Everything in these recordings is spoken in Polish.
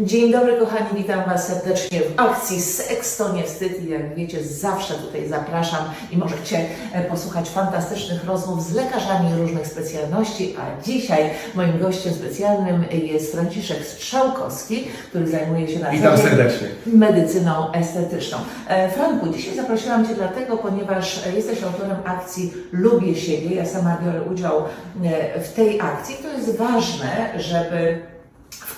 Dzień dobry kochani, witam Was serdecznie w akcji Seks to nie wstyd i jak wiecie zawsze tutaj zapraszam i możecie e, posłuchać fantastycznych rozmów z lekarzami różnych specjalności, a dzisiaj moim gościem specjalnym jest Franciszek Strzałkowski, który zajmuje się na Witam serdecznie. medycyną estetyczną. E, Franku, dzisiaj zaprosiłam Cię dlatego, ponieważ e, jesteś autorem akcji Lubię siebie. Ja sama biorę udział w tej akcji. To jest ważne, żeby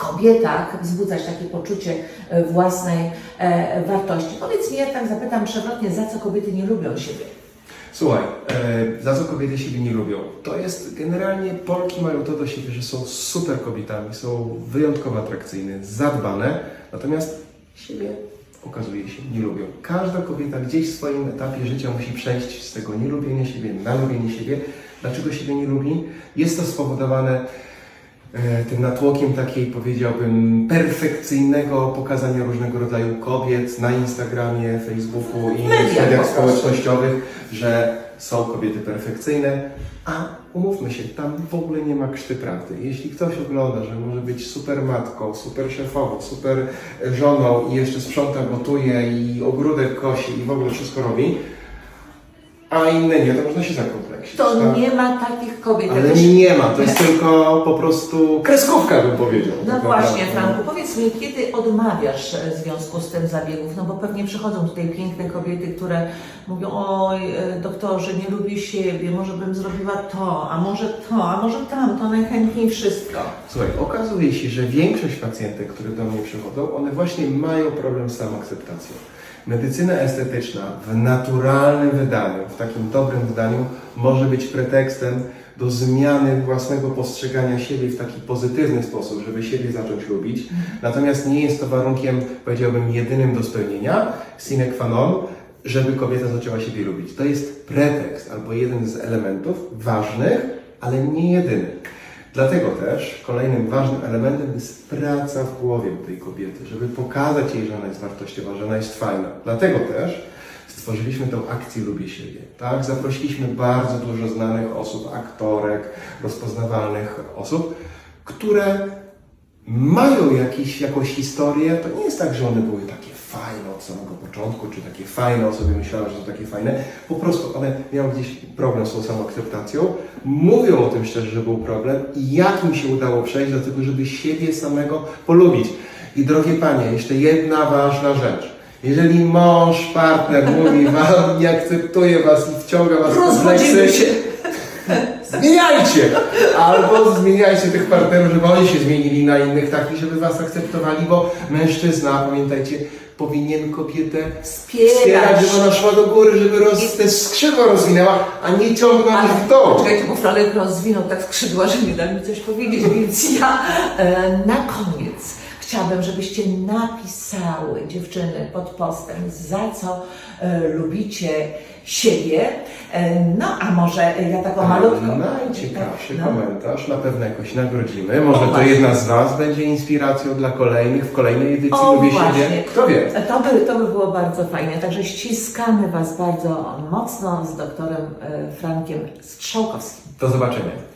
kobietach wzbudzać takie poczucie e, własnej e, wartości. Powiedz mi, jak tak zapytam przewrotnie, za co kobiety nie lubią siebie? Słuchaj, e, za co kobiety siebie nie lubią? To jest generalnie Polki mają to do siebie, że są super kobietami, są wyjątkowo atrakcyjne, zadbane, natomiast siebie okazuje się nie lubią. Każda kobieta gdzieś w swoim etapie życia musi przejść z tego nielubienia siebie na lubienie siebie. Dlaczego siebie nie lubi? Jest to spowodowane tym natłokiem takiej, powiedziałbym, perfekcyjnego pokazania różnego rodzaju kobiet na Instagramie, Facebooku i innych mediach społecznościowych, że są kobiety perfekcyjne, a umówmy się, tam w ogóle nie ma krzty prawdy. Jeśli ktoś ogląda, że może być super matką, super szefową, super żoną i jeszcze sprząta, gotuje i ogródek kosi i w ogóle wszystko robi, a inne nie, to można się zakompleksić. To tak? nie ma takich kobiet. Ale Jakoś- nie ma, to jest tylko po prostu kreskówka, bym powiedział. No tak właśnie, naprawdę. Franku, powiedz mi, kiedy odmawiasz e, w związku z tym zabiegów? No bo pewnie przychodzą tutaj piękne kobiety, które mówią, oj e, doktorze, nie lubię siebie, może bym zrobiła to, a może to, a może tamto, najchętniej wszystko. Słuchaj, okazuje się, że większość pacjentek, które do mnie przychodzą, one właśnie mają problem z samoakceptacją. Medycyna estetyczna w naturalnym wydaniu, w takim dobrym wydaniu, może być pretekstem do zmiany własnego postrzegania siebie w taki pozytywny sposób, żeby siebie zacząć lubić. Natomiast nie jest to warunkiem, powiedziałbym, jedynym do spełnienia, sine qua non, żeby kobieta zaczęła siebie lubić. To jest pretekst albo jeden z elementów ważnych, ale nie jedyny. Dlatego też kolejnym ważnym elementem jest praca w głowie tej kobiety, żeby pokazać jej, że ona jest wartościowa, że ona jest fajna. Dlatego też stworzyliśmy tą akcję Lubię siebie. Tak? Zaprosiliśmy bardzo dużo znanych osób, aktorek, rozpoznawalnych osób, które mają jakiś, jakąś historię. To nie jest tak, że one były takie fajne od samego początku, czy takie fajne, o sobie myślałem, że to takie fajne. Po prostu one miały gdzieś problem z tą samoakceptacją. Mówią o tym szczerze, że był problem i jak im się udało przejść do tego, żeby siebie samego polubić. I drogie panie, jeszcze jedna ważna rzecz. Jeżeli mąż, partner mówi wam, nie akceptuje was i wciąga was w kompleksy, się. Zmieniajcie! Albo zmieniajcie tych partnerów, żeby oni się zmienili na innych takich, żeby was akceptowali, bo mężczyzna, pamiętajcie, powinien kobietę Wspierać. wspierać, żeby ona szła do góry, żeby roz, te skrzydła rozwinęła, a nie ciągnąć ich w dół. Czekajcie, bo Franek rozwinął tak skrzydła, że nie da mi coś powiedzieć, więc ja e, na koniec chciałabym, żebyście napisały dziewczyny pod postem, za co e, lubicie siebie. E, no, a może ja taką malutką... Najciekawszy No. komentarz, na pewno jakoś nagrodzimy. Może to właśnie. jedna z Was będzie inspiracją dla kolejnych, w kolejnej edycji O, Lubię właśnie. siebie. Kto wie? To by, to by było bardzo fajne. Także ściskamy Was bardzo mocno z doktorem e, Frankiem Strzałkowskim. Do zobaczenia.